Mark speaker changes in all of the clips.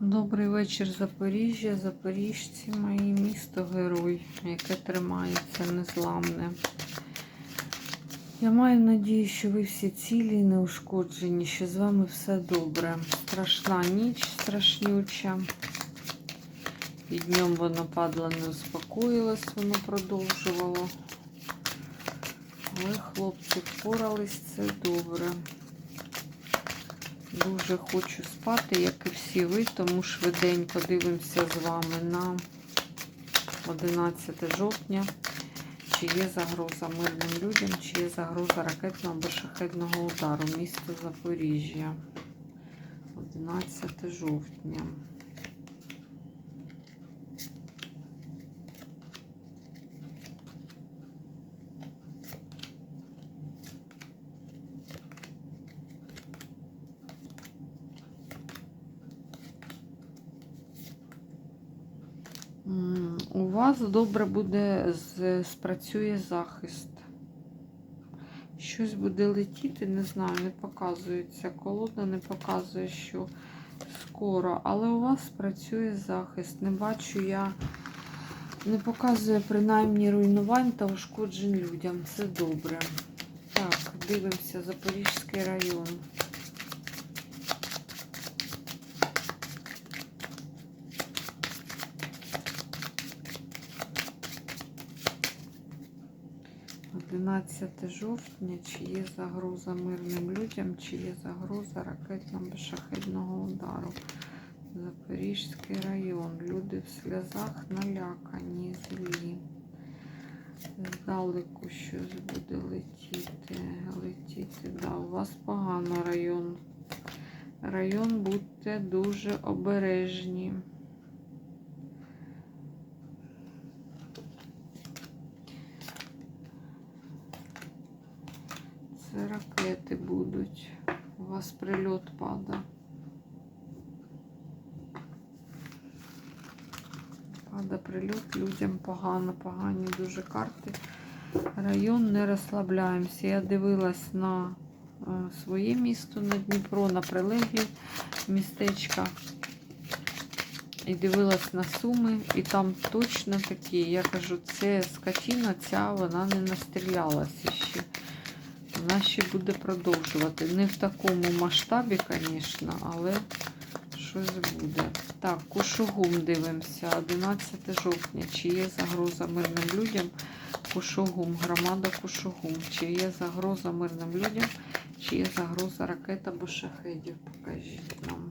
Speaker 1: Добрий вечір, Запоріжжя, Запоріжці, мої місто герой, яке тримається незламне. Я маю надію, що ви всі цілі і неушкоджені, що з вами все добре. Страшна ніч, страшнюча. І днем воно падало, не успокоїлось, воно продовжувало. Але хлопці впорались, це добре. Дуже хочу спати, як і всі ви, тому швиденько дивимося з вами на 11 жовтня. Чи є загроза мирним людям, чи є загроза ракетного або шахетного удару місто Запоріжжя. 11 жовтня. У вас добре буде спрацює захист. Щось буде летіти, не знаю, не показується. Колода не показує, що скоро. Але у вас спрацює захист. Не бачу я, не показує принаймні руйнувань та ушкоджень людям. Це добре. Так, дивимося Запорізький район. – 11 жовтня, чи є загроза мирним людям, чи є загроза ракетного шахетного удару. Запорізький район. Люди в сльозах налякані землі. Здалеку щось буде летіти. Летіти, да, у вас погано район. Район будьте дуже обережні. Це ракети будуть. У вас прильот пада. Пада прильот, людям погано, погані дуже карти. Район не розслабляємося. Я дивилась на е, своє місто на Дніпро, на прилеглі містечка. І дивилась на суми, і там точно такі. Я кажу, це скотіна ця, вона не настрілялася ще. Вона ще буде продовжувати. Не в такому масштабі, звісно, але щось буде. Так, Кушугум дивимося. 11 жовтня. Чи є загроза мирним людям? Кушугум, громада Кушугум. Чи є загроза мирним людям? Чи є загроза ракет або шахедів? Покажіть нам.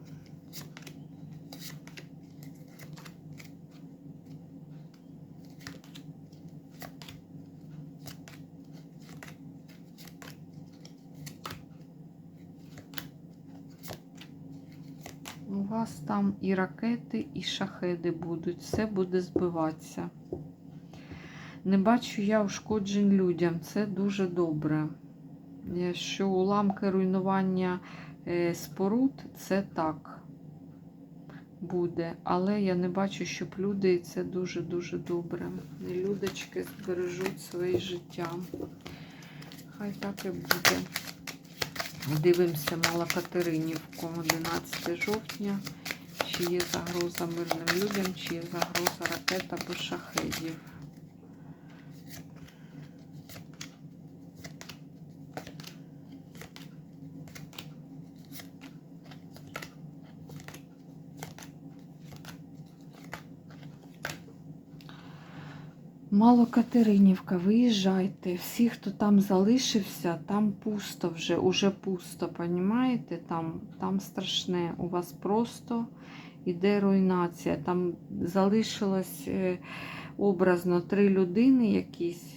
Speaker 1: У вас там і ракети, і шахеди будуть. Все буде збиватися. Не бачу я ушкоджень людям. Це дуже добре. Е, Що уламки руйнування е, споруд, це так буде. Але я не бачу, щоб люди, і це дуже-дуже добре. Людочки збережуть своє життя. Хай так і буде. Дивимося Малокатеринівку 11 жовтня. Чи є загроза мирним людям, чи є загроза ракет або шахедів. Малокатеринівка, виїжджайте. Всі, хто там залишився, там пусто вже, уже пусто, понімаєте? Там, там страшне. У вас просто іде руйнація. Там залишилось е, образно три людини якісь.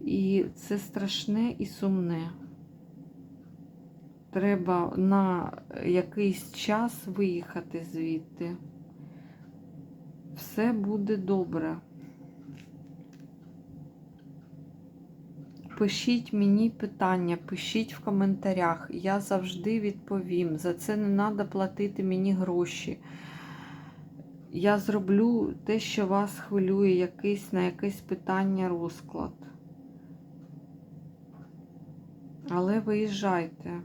Speaker 1: І це страшне і сумне. Треба на якийсь час виїхати звідти. Все буде добре. Пишіть мені питання, пишіть в коментарях. Я завжди відповім. За це не треба платити мені гроші. Я зроблю те, що вас хвилює, якийсь на якесь питання розклад. Але виїжджайте.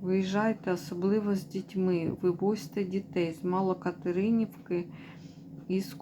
Speaker 1: Виїжджайте, особливо з дітьми. Вивозьте дітей з Малокатеринівки і з